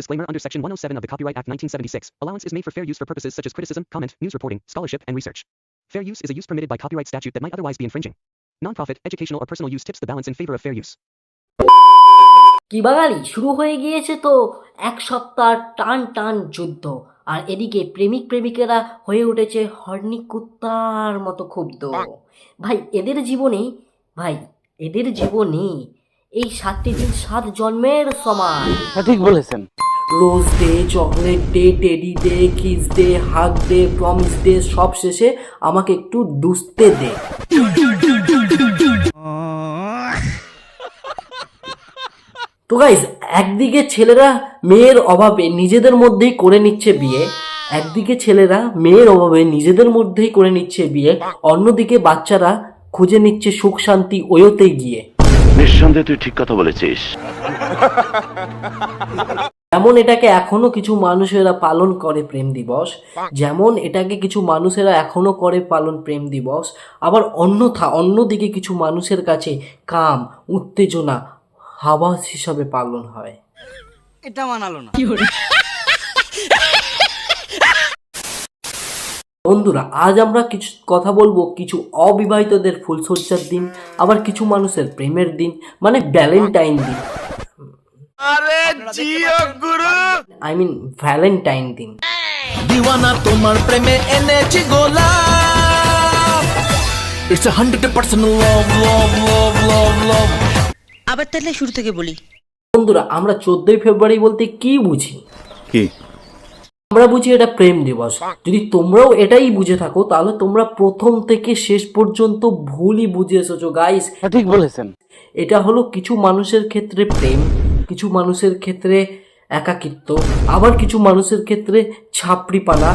disclaimer under Section 107 of the Copyright Act 1976. Allowance is made for fair use for purposes such as criticism, comment, news reporting, scholarship, and research. Fair use is a use permitted by copyright statute that might otherwise be infringing. Nonprofit, educational, or personal use tips the balance in favor of fair use. কি বাঙালি শুরু হয়ে গিয়েছে তো এক সপ্তাহ টান টান যুদ্ধ আর এদিকে প্রেমিক প্রেমিকেরা হয়ে উঠেছে হর্নি কুত্তার মতো ক্ষুব্ধ ভাই এদের জীবনে ভাই এদের জীবনে এই সাতটি দিন সাত জন্মের সমান সঠিক বলেছেন rose day chocolate day teddy day kiss day hug day promise day সব শেষে আমাকে একটু দুসতে দে। তো গাইজ একদিকে ছেলেরা মেয়ের অভাবে নিজেদের মধ্যেই করে নিচ্ছে বিয়ে, একদিকে ছেলেরা মেয়ের অভাবে নিজেদের মধ্যেই করে নিচ্ছে বিয়ে, অন্যদিকে বাচ্চারা খুঁজে নিচ্ছে সুখ, শান্তি, ওয়োতে গিয়ে। নিঃসন্দেহে তুই ঠিক কথা বলেছিস। যেমন এটাকে এখনও কিছু মানুষেরা পালন করে প্রেম দিবস যেমন এটাকে কিছু মানুষেরা এখনও করে পালন প্রেম দিবস আবার অন্যথা অন্যদিকে কিছু মানুষের কাছে কাম উত্তেজনা হাবাস হিসাবে পালন হয়। এটা মানালো না। বন্ধুরা আজ আমরা কিছু কথা বলব কিছু অবিবাহিতদের ফুলসজ্জার দিন আবার কিছু মানুষের প্রেমের দিন মানে ভ্যালেন্টাইন দিন। আই মিন ভ্যালেন্টাইন দিন। দিওয়ানা তোমার প্রেমে এনেছি গোলাপ। It's a hundred percent love love love love love আবার তাহলে শুরু থেকে বলি। বন্ধুরা আমরা চোদ্দই ফেব্রুয়ারি বলতে কি বুঝি? কি? আমরা বুঝি এটা প্রেম দিবস। যদি তোমরাও এটাই বুঝে থাকো তাহলে তোমরা প্রথম থেকে শেষ পর্যন্ত ভুলই বুঝে এসেছ গাইস সঠিক বলেছেন। এটা হলো কিছু মানুষের ক্ষেত্রে প্রেম। কিছু মানুষের ক্ষেত্রে একাকিত্ব আবার কিছু মানুষের ক্ষেত্রে ছাপড়িপানা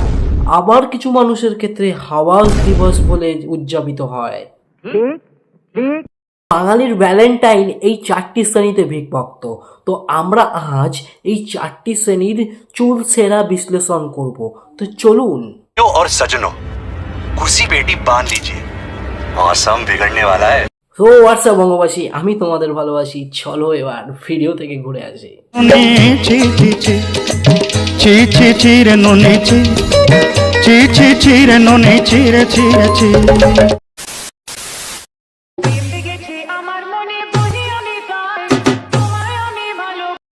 আবার কিছু মানুষের ক্ষেত্রে হাওয়াজ দিবস বলে উদযাপিত হয় বাঙালির ভ্যালেন্টাইন এই চারটি শ্রেণীতে বিভক্ত তো আমরা আজ এই চারটি শ্রেণীর চুল সেরা বিশ্লেষণ করব তো চলুন और सजनों कुर्सी पेटी बांध लीजिए मौसम बिगड़ने वाला है তো হোয়াটসঅ্যাপ বঙ্গবাসী? আমি তোমাদের ভালোবাসি। চলো এবার ভিডিও থেকে ঘুরে আসি।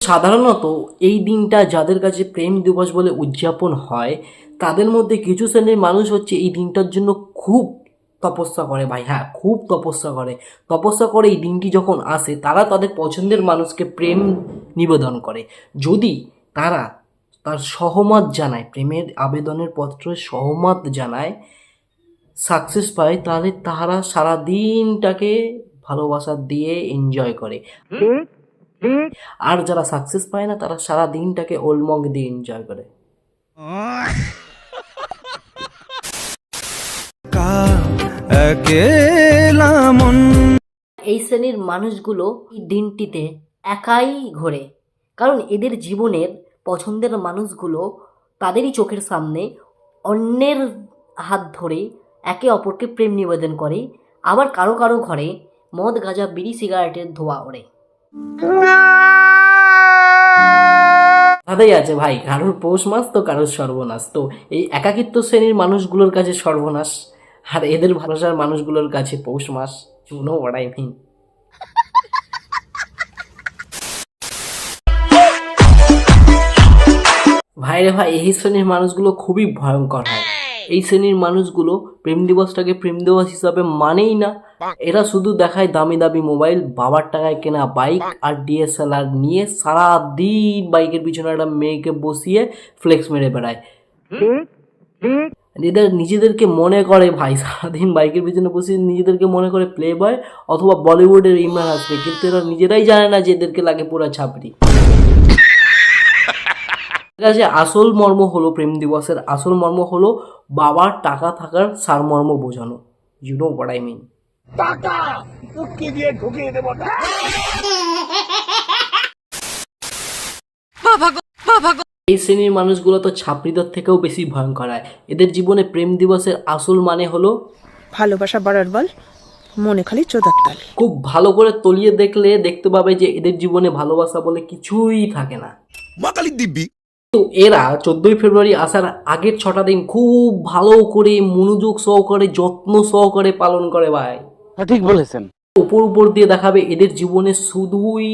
সাধারণত এই দিনটা যাদের কাছে প্রেম দিবস বলে উদযাপন হয় তাদের মধ্যে কিছু শ্রেণির মানুষ হচ্ছে এই দিনটার জন্য খুব তপস্যা করে ভাই হ্যাঁ খুব তপস্যা করে। তপস্যা করে এই দিনটি যখন আসে, তারা তাদের পছন্দের মানুষকে প্রেম নিবেদন করে। যদি তারা তার সহমত জানায়, প্রেমের আবেদনের পত্রে সহমত জানায় সাকসেস পায়, তাহলে তারা সারা দিনটাকে ভালোবাসা দিয়ে এনজয় করে। আর যারা সাকসেস পায় না, তারা সারা দিনটাকে ওলমং দিয়ে এনজয় করে। এই শ্রেণির মানুষগুলো এই দিনটিতে একাই ঘোরে। কারণ এদের জীবনের পছন্দের মানুষগুলো তাদেরই চোখের সামনে অন্যের হাত ধরে একে অপরকে প্রেম নিবেদন করে, আবার কারও কারও ঘরে মদ, গাঁজা, বিড়ি, সিগারেটের ধোয়া ওড়ে। তাদের আছে ভাই, কারোর পৌষ মাস তো, কারোর সর্বনাশ। তো এই একাকিত্ব শ্রেণির মানুষগুলোর কাছে সর্বনাশ। আর এদের ভালোবাসার মানুষগুলোর কাছে পৌষ মাস নো হোয়াট আই মিন ভাইরে ভাই, এই শ্রেণির মানুষগুলো খুবই ভয়ঙ্কর হয়। এই শ্রেণির মানুষগুলো প্রেম দিবসটাকে প্রেম দিবস হিসাবে মানেই না। এরা শুধু দেখায় দামি দামি মোবাইল, বাবার টাকায় কেনা বাইক আর ডিএসএলআর নিয়ে সারা দিন বাইকের পিছনে একটা মেয়েকে বসিয়ে ফ্লেক্স মেরে বেড়ায়। এদের নিজেদেরকে মনে করে ভাই সারাদিন বাইকের পিছনে বসে নিজেদেরকে মনে করে প্লে বয় অথবা বলিউডের ইমরান হাসবে কিন্তু এরা নিজেরাই জানে না যে এদেরকে লাগে পুরো ছাপড়ি। ঠিক আছে আসল মর্ম হলো প্রেম দিবসের। আসল মর্ম হলো বাবার টাকা থাকার সারমর্ম বোঝানো। You know. What I mean এই শ্রেণির মানুষগুলো তো ছাত্রীদের থেকেও বেশি ভয়ঙ্কর হয়। এদের জীবনে প্রেম দিবসের আসল মানে হলো ভালোবাসা বাড়ার বল মনে খালি চোদার তাল। খুব ভালো করে তলিয়ে দেখলে দেখতে পাবে যে এদের জীবনে ভালোবাসা বলে কিছুই থাকে না। মাকালি দিব্যি। তো এরা চোদ্দোই ফেব্রুয়ারি আসার আগের ছটা দিন খুব ভালো করে মনোযোগ সহকারে যত্ন সহকারে পালন করে ভাই। সঠিক বলেছেন। উপর উপর দিয়ে দেখাবে এদের জীবনে শুধুই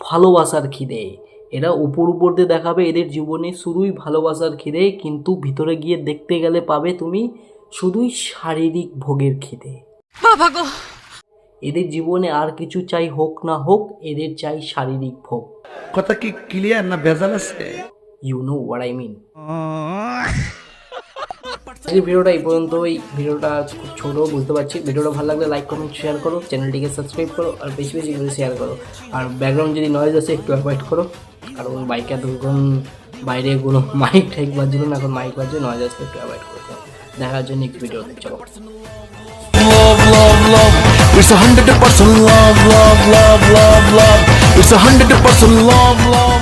ভালোবাসার খিদে। এরা উপর উপর দিয়ে দেখাবে এদের জীবনে শুধুই ভালোবাসার খিদে কিন্তু ভিতরে গিয়ে দেখতে গেলে পাবে তুমি শুধুই শারীরিক ভোগের খিদে। এদের জীবনে আর কিছু চাই হোক না হোক এদের চাই শারীরিক ভোগ। কথা কি ক্লিয়ার না ভেজাল আছে? You know what I mean আজকের ভিডিওটা এই পর্যন্ত পর্যন্তই। ভিডিওটা খুব ছোটো বুঝতে পারছি। ভিডিওটা ভালো লাগলে লাইক কমেন্ট শেয়ার করো চ্যানেলটিকে সাবস্ক্রাইব করো আর বেশি বেশি করে শেয়ার করো। আর ব্যাকগ্রাউন্ড যদি নয়েজ আছে একটু অ্যাভয়েড করো। আর ওর বাইক এতক্ষণ বাইরে গুলো মাইক ঠাইক বাজছিল না এখন মাইক বাজছে নয় জাস্ট একটু অ্যাভয়েড করতে দেখার জন্য একটু ভিডিও দেখছি চলো It's a hundred percent love, love, love, love, love. It's a hundred percent love, love.